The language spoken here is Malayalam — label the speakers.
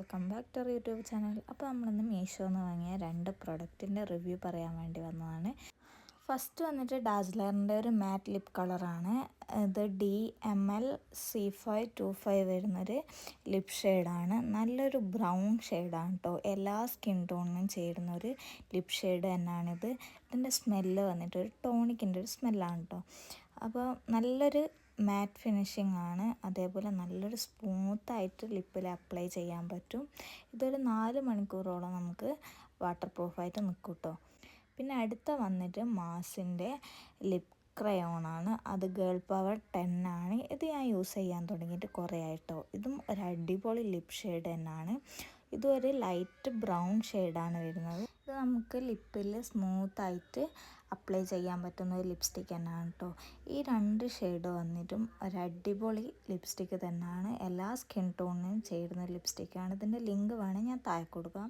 Speaker 1: Welcome back to YouTube channel അപ്പോൾ നമ്മളിന്ന് മീഷോ എന്ന് വാങ്ങിയ രണ്ട് പ്രൊഡക്റ്റിന്റെ റിവ്യൂ പറയാൻ വേണ്ടി വന്നതാണ്. ഫസ്റ്റ് വന്നിട്ട് ഡാസ്ലറിന്റെ ഒരു മാറ്റ് ലിപ് കളറാണ്. ഇത് D M L C five two five വരുന്നൊരു ലിപ് ഷെയ്ഡാണ്. നല്ലൊരു ബ്രൗൺ ഷെയ്ഡാണ് കേട്ടോ എല്ലാ സ്കിൻ ടോണിനും ചേരുന്ന ഒരു ലിപ് ഷെയ്ഡ് തന്നെയാണിത് ഇതിന്റെ സ്മെല്ല് വന്നിട്ട് ഒരു ടോണിക്കിന്റെ ഒരു സ്മെല്ലാണ് കേട്ടോ അപ്പോൾ നല്ലൊരു മാറ്റ് ഫിനിഷിംഗ് ആണ് അതേപോലെ നല്ലൊരു സ്മൂത്തായിട്ട് ലിപ്പിൽ അപ്ലൈ ചെയ്യാൻ പറ്റും. ഇതൊരു നാല് മണിക്കൂറോളം നമുക്ക് വാട്ടർ പ്രൂഫായിട്ട് നിൽക്കും കേട്ടോ പിന്നെ അടുത്ത വന്നിട്ട് മാസിന്റെ ലിപ് ക്രയോണാണ് അത് ഗേൾ പവർ ടെൻ ആണ്. ഇത് ഞാൻ യൂസ് ചെയ്യാൻ തുടങ്ങിയിട്ട് കുറേ ആയിട്ടോ. ഇതും ഒരു അടിപൊളി ലിപ് ഷെയ്ഡ് തന്നെയാണ്. ഇതും ഒരു ലൈറ്റ് ബ്രൗൺ ഷെയ്ഡാണ് വരുന്നത്. ഇത് നമുക്ക് ലിപ്പിൽ സ്മൂത്തായിട്ട് അപ്ലൈ ചെയ്യാൻ പറ്റുന്ന ഒരു ലിപ്സ്റ്റിക്ക് തന്നെയാണ് കേട്ടോ ഈ രണ്ട് ഷെയ്ഡ് വന്നിട്ടും ഒരു അടിപൊളി ലിപ്സ്റ്റിക്ക് തന്നെയാണ്. എല്ലാ സ്കിൻ ടോണിനും ചേരുന്ന ലിപ്സ്റ്റിക്കാണ് ഇതിന്റെ ലിങ്ക് വേണമെങ്കിൽ ഞാൻ താഴെ കൊടുക്കാം.